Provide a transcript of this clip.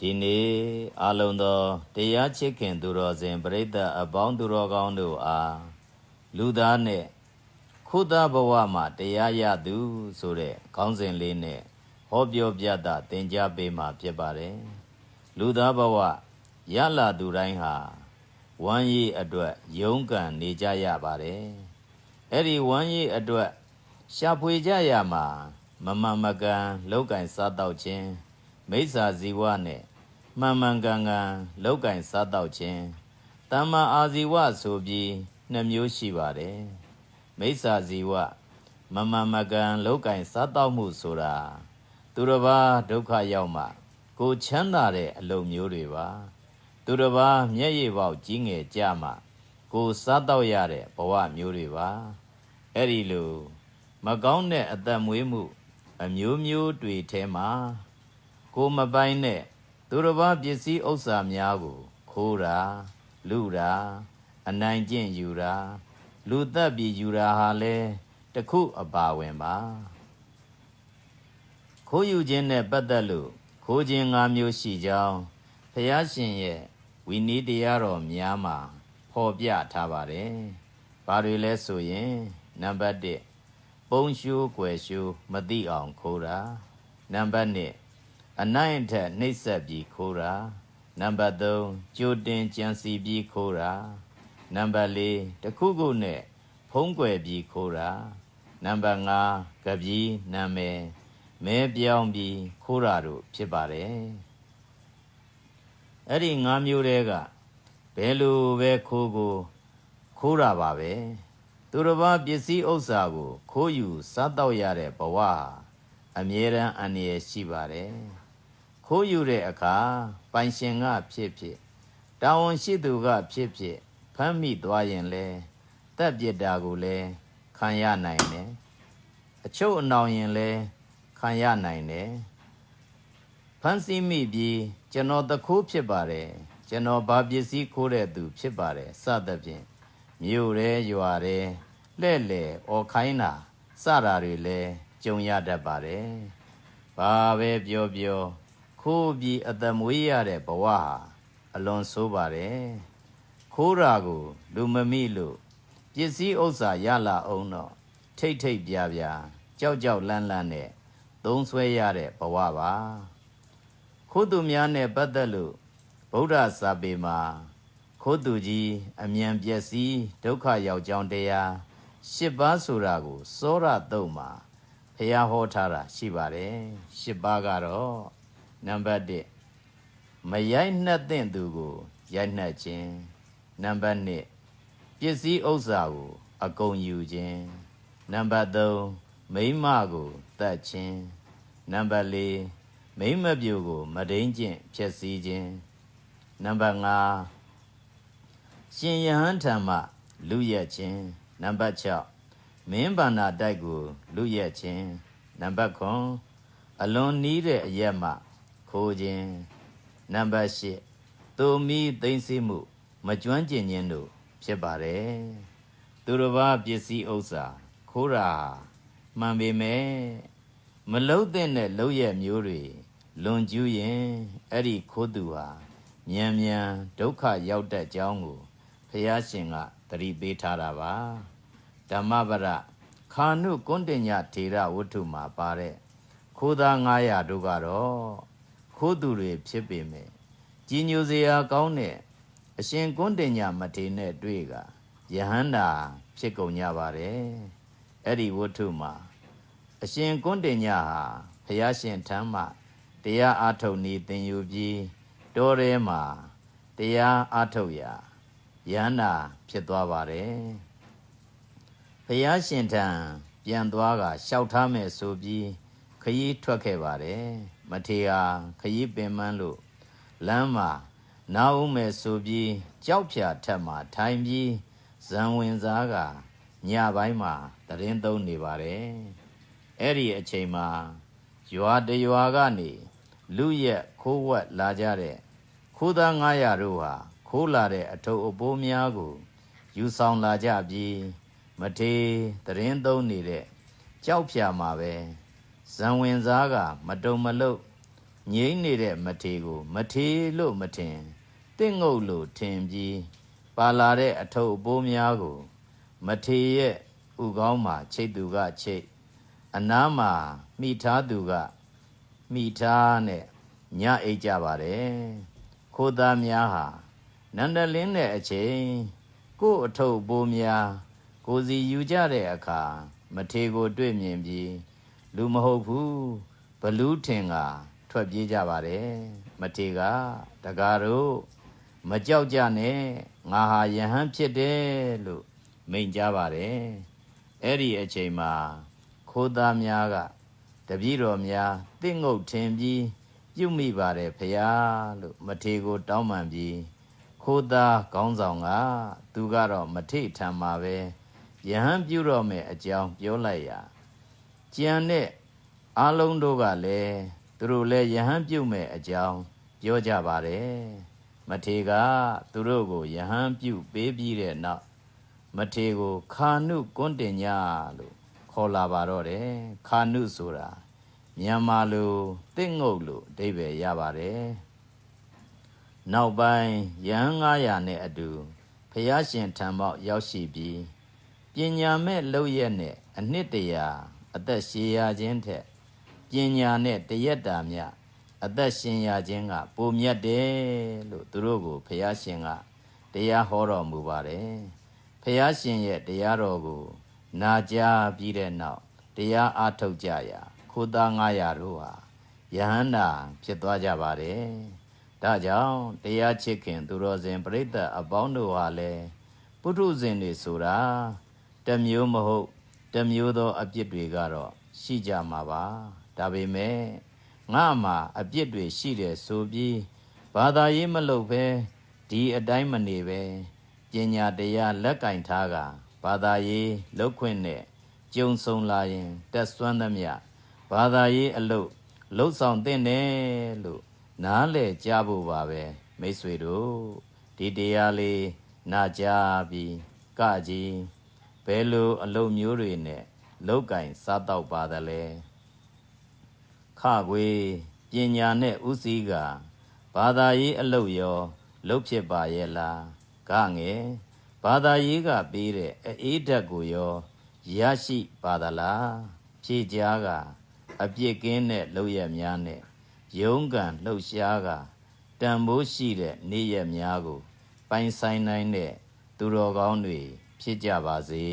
ဒီနေ့အလုံးသောတရားချစ်ခင်သူတော်စင်ပရိသတ်အပေါင်းသူတော်ကောင်းတို့အားလူသားနဲ့ခုသားဘဝမှာတရားရသူဆိုတဲ့ခေါင်းစဉ်လေးနဲ့ဟောပြောပြတာသင်ကြားပေးမှာဖြစ်ပါတယ်လူသားဘဝရလာသူတိုင်းဟာဝမ်းရည်အတွက်ယုံကန်နေကြရပါတယ်အဲ့ဒီဝမ်းရည်အတွက်ရှာဖွေကြရမှာမမှန်မကန်လောက်ကင်စားတော့ခြင်း မိစ္ဆာဇီဝနဲ့မှန်မှန်ကန်ကန်လောက်ကင်စားတော့ခြင်းတမ္မာအာဇီဝဆိုပြီးနှစ်မျိုးရှိပါတယ်မိစ္ဆာဇီဝမမှန်မကန်လောက်ကင်စားတော့မှုဆိုတာသူတစ်ပါးဒုက္ခရောက်မှကိုချမ်းသာတဲ့အလုပ်မျိုးတွေပါ သူတစ်ပါးမျက်ရည်ပေါက်ကြီးငယ်ကြမှကိုစားတော့ရတဲ့ဘဝမျိုးတွေပါအဲ့ဒီလို မကောင်းတဲ့အသက်မွေးမှု အမျိုးမျိုးတွေထဲမှာ ကိုမပိုင်တဲ့သူတစ်ပါးပစ္စည်းဥစ္စာများကို ခိုးတာလူတာအနိုင်ကျင့်ယူတာလူသက်ပြီးယူတာဟာလဲတစ်ခုအပါဝင်ပါခိုးယူခြင်းနဲ့ပတ်သက်လို့ခိုးခြင်း၅မျိုးရှိကြောင်းဖျားရှင်ရဲ့ဝိနည်းတရားတော်များမှာဖော်ပြထားပါတယ်။ဘာတွေလဲဆိုရင်နံပါတ်1ပုံရှိုးွယ်ရှိုးမသိအောင်ခိုးတာနံပါတ်2 အနိုင်အထက်နှိပ်စက်ပြီးခိုးတာနံပါတ်3ကြိုတင်ကြံစီပြီးခိုးတာနံပါတ်4တခုခုနဲ့ဖုံးကွယ်ပြီးခိုးတာနံပါတ်5ကပီးနာမည်မဲပြောင်းပြီးခိုးတာတို့ဖြစ်ပါတယ်အဲ့ဒီ၅မျိုးတည်းကဘယ်လိုပဲခိုးကိုခိုးတာပါပဲသူတစ်ပါးပစ္စည်းဥစ္စာကို ခိုးယူစားတော့ရတဲ့ဘဝဟာအမြဲတမ်းအန္တရာယ်ရှိပါတယ် ခိုးယူတဲ့အခါပိုင်ရှင်ကဖြစ်ဖြစ်တာဝန်ရှိသူကဖြစ်ဖြစ်ဖမ်းမိသွားရင်လဲတက်ပြစ်တာကိုလဲခံရနိုင်တယ်အချုပ်အနှောင်ရင်လဲခံရနိုင်တယ်ဖမ်းဆီးမိပြီးကျွန်တော်တခိုးဖြစ်ပါတယ်ကျွန်တော်ဘာပစ္စည်းခိုးတဲ့သူဖြစ်ပါတယ်စသဖြင့်မြို့ရဲရွာရဲလှဲ့လေအော်ခိုင်းတာစတာတွေလဲကြုံရတတ်ပါတယ်ဘာပဲပြောပြော ခိုးပြီးအသက်မွေးရတဲ့ဘဝဟာအလွန်ဆိုးပါတယ်ခိုးတာကို လူမမိလို့ပစ္စည်းဥစ္စာရလာအောင်တော့ထိတ်ထိတ်ပြပြကြောက်ကြောက်လန့်လန့်နဲ့သုံးဆွဲရတဲ့ဘဝပါခိုးသူများနဲ့ပတ်သက်လို့ဗုဒ္ဓစာပေမှာခိုးသူကြီးအမြန်ပျက်စီးဒုက္ခရောက်ကြောင်းတရားရှစ်ပါးဆိုတာကို စောရတုံမှာဖះဟောထားတာရှိပါတယ်ရှစ်ပါးကတော့ နံပါတ်1မရိုက်နှက်တဲ့သူကိုရိုက်နှက်ခြင်းနံပါတ်2ပစ္စည်းဥစ္စာကို အကုန်ယူခြင်းနံပါတ်3မိမကိုတတ်ခြင်းနံပါတ်4မိမပြူကိုမဒိန်ကျင့်ဖြည့်ဆည်းခြင်းနံပါတ်5ရှင်ယဟန်ထံမှလူရက်ခြင်းနံပါတ်6မင်းဗန္နာတိုက်ကို လူရက်ခြင်းနံပါတ်9အလွန်နီးတဲ့အရက်မှ ခိုးခြင်းနံပါတ်8သူမီသိမ့်စီမှု မကျွမ်းကျင်ခြင်းတို့ဖြစ်ပါတယ်သူတစ်ပါးပစ္စည်းဥစ္စာခိုးတာမှန်ပေမဲ့မလုတ်တဲ့နဲ့လုတ်ရက်မျိုးတွေလွန်ကျူးရင်အဲ့ဒီခိုးသူဟာမြန်မြန်ဒုက္ခရောက်တတ်ကြောင်းကိုဖះရှင်ကသတိပေးထားတာပါဓမ္မပရခာနုကွန်းတင်ညထေရဝတ္ထုမှာပါတဲ့ခိုးသား900တို့ကတော့ ခိုးသူတွေဖြစ်ပေမဲ့ကြီးညိုစရာကောင်းတဲ့အရှင်ကွန်းတင်ညမထေနဲ့တွေ့ကယဟန္တာဖြစ်ကုန်ကြပါတယ်အဲ့ဒီဝတ္ထုမှာအရှင်ကွန်းတင်ညဟာဖះရှင်ထမ်းမှတရားအားထုတ်နေသင်ယူပြီးတောထဲမှာတရားအားထုတ်ရာယန္တာဖြစ်သွားပါတယ်ဖះရှင်ထံပြန်သွားကလျှောက်ထားမယ်ဆိုပြီး ခရီးထွက်ခဲ့ပါတယ်မထေဟာခရီးပင်မန်းလို့လမ်းမှာနာဦးမယ်ဆိုပြီးကြောက်ဖြာထက်မှာထိုင်ပြီးဇံဝင်စားကညပိုင်းမှာတရင်သုံးနေပါတယ်အဲ့ဒီအချိန်မှာရွာတရွာကနေလူရက်ခိုးဝက်လာကြတဲ့ခိုးသား900တို့ဟာခိုးလာတဲ့အထုပ်အပိုးများကို ယူဆောင်လာကြပြီးမထေတရင်သုံးနေတဲ့ကြောက်ဖြာမှာပဲ ဇံဝင်စားက မတုံမလုတ်ငြိမ့်နေတဲ့မထေကို မထေလို့မထင်တင့်ငုတ်လို့ထင်ပြီးပါလာတဲ့အထုပ်အပိုးများကို မထေရဲ့ဥကောင်းမှာချိတ်သူကချိတ်အနားမှာမိထားသူကမိထားနဲ့ညအိတ်ကြပါတယ်ခိုးသားများဟာနန္ဒလင်းတဲ့အချိန်ကို့အထုပ်အပိုးများ ကိုစီယူကြတဲ့အခါမထေကိုတွေ့မြင်ပြီး လူမဟုတ်ဘူးဘလူးထင်ကထွက်ပြေးကြပါတယ်မထေကတကားတို့မကြောက်ကြနဲ့ငါဟာယဟန်ဖြစ်တယ်လို့မိန်ကြပါတယ်အဲ့ဒီအချိန်မှာခိုးသားများကတပည့်တော်များတင့်ငုတ်ထင်ပြီးပြုမိပါတယ်ဖရာလို့မထေကို တောင်းပန်ပြီးခိုးသားခေါင်းဆောင်ကသူကတော့မထိထံမှာပဲယဟန်ပြုတော့မယ်အကြောင်းပြောလိုက်ရာ ကြံတဲ့အားလုံးတို့ကလည်းသူတို့လည်းယဟန်ပြုမယ်အကြောင်းပြောကြပါတယ်မထေကသူတို့ကိုယဟန်ပြုပေးပြီးတဲ့နောက်မထေကိုခာနုကွန်းတင်ညလို့ခေါ်လာပါတော့တယ်ခာနုဆိုတာမြန်မာလိုတင့်ငုတ်လို့အဓိပ္ပာယ်ရပါတယ်နောက်ပိုင်းယဟန်900နဲ့အတူဖျားရှင်ထံပေါက်ရောက်ရှိပြီးပညာမဲ့လောက်ရက်နဲ့အနှစ်တရာ အသက်ရှည်ရခြင်းထက်ပညာနဲ့တရက်တာမြအသက်ရှင်ရခြင်းကပိုမြတ်တယ်လို့သူတို့ကိုဖျားရှင်ကတရားဟောတော်မူပါတယ်ဖျားရှင်ရဲ့တရားတော်ကို နာကြားပြီးတဲ့နောက်တရားအားထုတ်ကြရာခိုးသား900တို့ဟာယဟန္တာဖြစ်သွားကြပါတယ်ဒါကြောင့်တရားချစ်ခင်သူတော်စင်ပြိဿအပေါင်းတို့ဟာလည်းပုထုဇဉ်တွေဆိုတာတစ်မျိုးမဟုတ် တစ်မျိုးသောအပြစ်တွေကတော့ရှိကြမှာပါဒါပေမဲ့ငါမှာအပြစ်တွေရှိတယ်ဆိုပြီးဘာသာရေးမလုပ်ပဲဒီအတိုင်းမနေပဲပညာတရားလက်ကင်ထားကဘာသာရေးလောက်ခွင့်နဲ့ကြုံဆုံလာရင်တက်ဆွမ်းသမျှဘာသာရေးအလုပ်လှုပ်ဆောင်တဲ့တယ်လို့နားလေကြဖို့ပါပဲမိတ်ဆွေတို့ဒီတရားလေးနာကြားပြီးကကြီး ဘယ်လိုအလုပ်မျိုးတွေနဲ့လောက်ကင်စားတော့ပါသလဲခခွေပညာနဲ့ဥစည်းကဘာသာရေးအလုပ်ရောလုပ်ဖြစ်ပါရဲ့လားကငယ်ဘာသာရေးကပေးတဲ့အေးဓာတ်ကိုရောရရှိပါသလားဖြေကြားကအပြစ်ကင်းတဲ့လုပ်ရများနဲ့ယုံကံလှုပ်ရှားကတန်ဖိုးရှိတဲ့နေ့ရက်များကို ပိုင်ဆိုင်နိုင်တဲ့သူတော်ကောင်းတွေ ဖြစ်ကြပါစေ